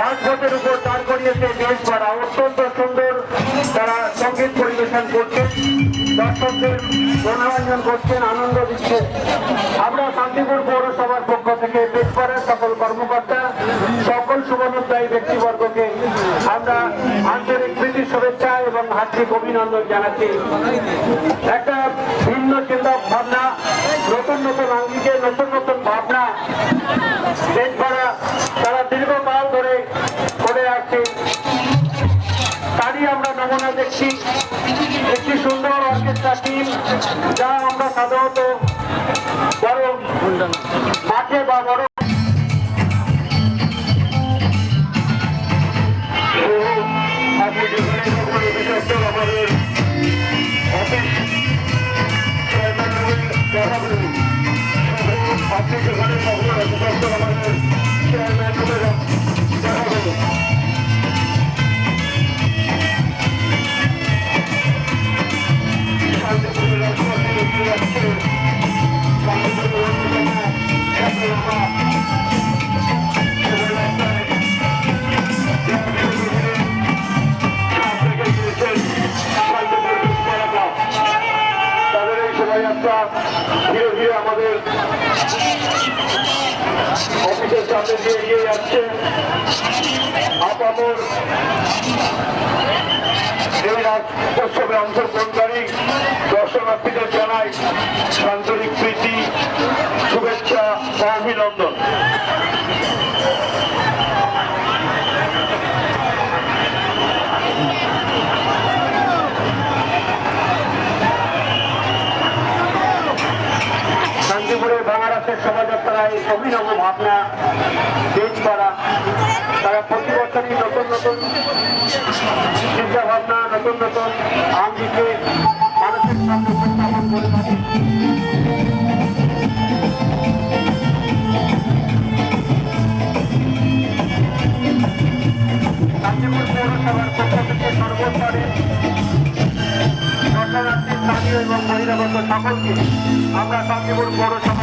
রাজপথের উপর দাঁড় করিয়েছে বেশ করা অত্যন্ত সুন্দর তারা সংগীত পরিবেশন করছেন, দর্শকদের মনোরঞ্জন করছেন, আনন্দ দিচ্ছেন আমরা শান্তিপুর পৌরসভার পক্ষ থেকে বেশ করার সকল কর্মকর্তা, সকল শুভনোদ্দায়ী ব্যক্তিবর্গকে আমরা আন্তরিক প্রীতি, শুভেচ্ছা এবং হার্দিক অভিনন্দন জানাচ্ছি। একটা ভিন্ন চিন্তা ভাবনা নতুন নতুন আঙ্গিকে, নতুন নতুন ভাবনা নমুনা দেখছি একটি সুন্দর অর্কেস্ট্রা টিম যা আমরা সাধারণত বড় মাঠে বা বড় ধীরে ধীরে আমাদের অফিসের সামনে দিয়ে এগিয়ে যাচ্ছে আপামর এই রাজ উৎসবে অংশগ্রহণকারী দর্শনার্থীদের জানাই আন্তরিক প্রীতি, শুভেচ্ছা ও অভিনন্দন। শান্তিপুরের বাংলাদেশের শোভাযাত্রায় অভিনব ভাবনা করা তারা প্রতি বছরই নতুন নতুন নতুন নতুন আঙ্গিকে মানুষের সামনে উপস্থাপন করে থাকে। শান্তিপুর পৌরসভার পক্ষ থেকে সর্বস্তরে দর্শনার্থী স্থানীয় এবং বহিরাগত সকলকে আমরা শান্তিপুর পৌরসভার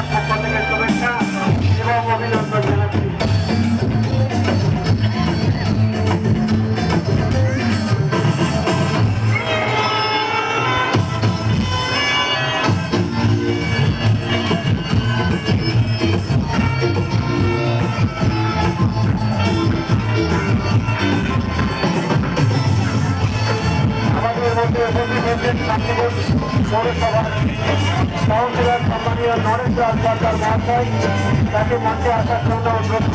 শান্তিপুর পৌরসভার কাউন্সিলর সম্মানীয় নরেন্দ্র সরকার মহাশয় তাকে মঞ্চে আসার জন্য অনুরোধ